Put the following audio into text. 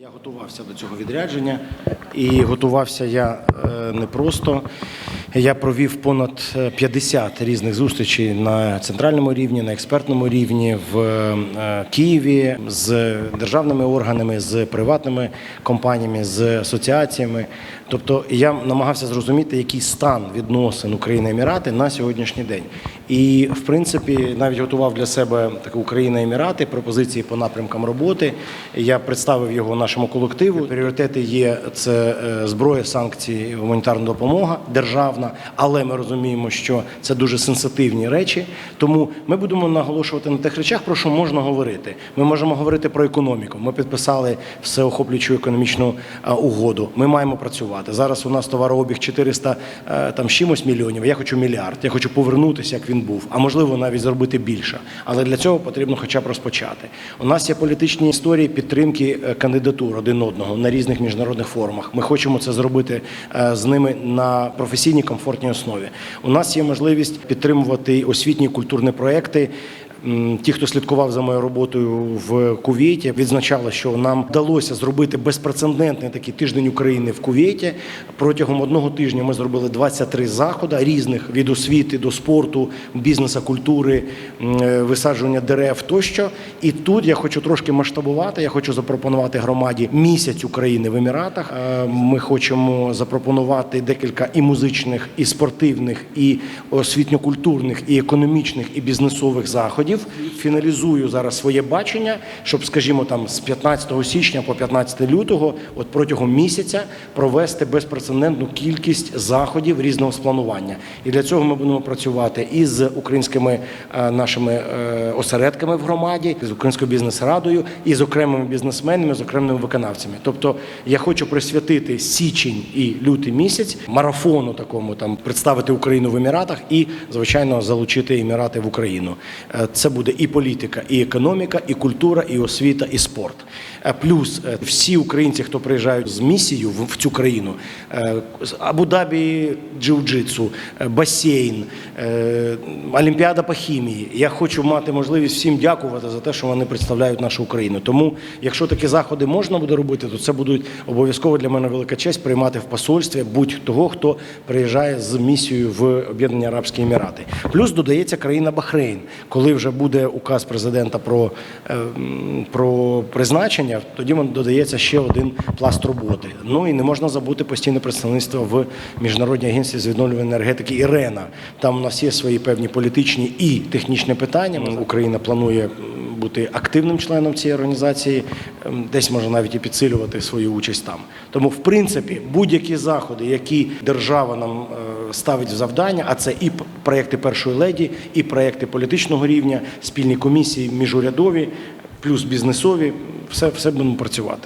Я готувався до цього відрядження і готувався я е, не просто. Я провів понад е, 50 різних зустрічей на центральному рівні, на експертному рівні в е, Києві з державними органами, з приватними компаніями, з асоціаціями. Тобто я намагався зрозуміти, який стан відносин України Емірати на сьогоднішній день. І в принципі навіть готував для себе таку Україна Емірати пропозиції по напрямкам роботи. Я представив його нашому колективу. Пріоритети є це е, зброя, санкції, гуманітарна допомога державна, але ми розуміємо, що це дуже сенситивні речі. Тому ми будемо наголошувати на тих речах, про що можна говорити. Ми можемо говорити про економіку. Ми підписали всеохоплюючу економічну е, угоду. Ми маємо працювати. Зараз у нас товарообіг 400 е, там чимось мільйонів. Я хочу мільярд. Я хочу повернутися, як він був, а можливо навіть зробити більше. Але для цього потрібно хоча б розпочати. У нас є політичні історії підтримки е, кандидатур один одного на різних міжнародних форумах. Ми хочемо це зробити з ними на професійній комфортній основі. У нас є можливість підтримувати освітні культурні проекти. Ті, хто слідкував за моєю роботою в Кувейті, відзначали, що нам вдалося зробити безпрецедентний такий тиждень України в Кувейті. Протягом одного тижня ми зробили 23 заходи різних від освіти до спорту, бізнесу, культури, е, висаджування дерев тощо. І тут я хочу трошки масштабувати. Я хочу запропонувати громаді місяць України в Еміратах. Е, Ми хочемо запропонувати декілька і музичних, і спортивних, і освітньо-культурних, і економічних, і бізнесових заходів. Фіналізую зараз своє бачення, щоб, скажімо, там з 15 січня по 15 лютого, от протягом місяця, провести безпрецедентну кількість заходів різного спланування. І для цього ми будемо працювати і з українськими е, нашими е, осередками в громаді, з українською бізнес-радою, і з окремими бізнесменами, з окремими виконавцями. Тобто я хочу присвятити січень і лютий місяць марафону такому там представити Україну в Еміратах і, звичайно, залучити Емірати в Україну. Це буде і політика, і економіка, і культура, і освіта, і спорт. Е, Плюс е, всі українці, хто приїжджають з місією в цю країну, е, Абу-Дабі джиу-джитсу, басейн, Олімпіада по хімії. Я хочу мати можливість всім дякувати за те, що вони представляють нашу Україну. Тому, якщо такі заходи можна буде робити, то це будуть обов'язково для мене велика честь приймати в посольстві будь-того, хто приїжджає з місією в Об'єднані Арабські Емірати. Плюс додається країна Бахрейн, коли вже буде указ президента про, е, про призначення, тоді додається ще один пласт роботи. Ну і не можна забути постійне представництво в міжнародній агенції з відновлюваної енергетики Ірена. Там у нас є свої певні політичні і технічні питання. Україна планує бути активним членом цієї організації, ем, десь може навіть і підсилювати свою участь там. Тому, в принципі, будь-які заходи, які держава нам е, ставить завдання, а це і проекти першої леді, і проекти політичного рівня, спільні комісії, міжурядові, плюс бізнесові, все, все будемо працювати.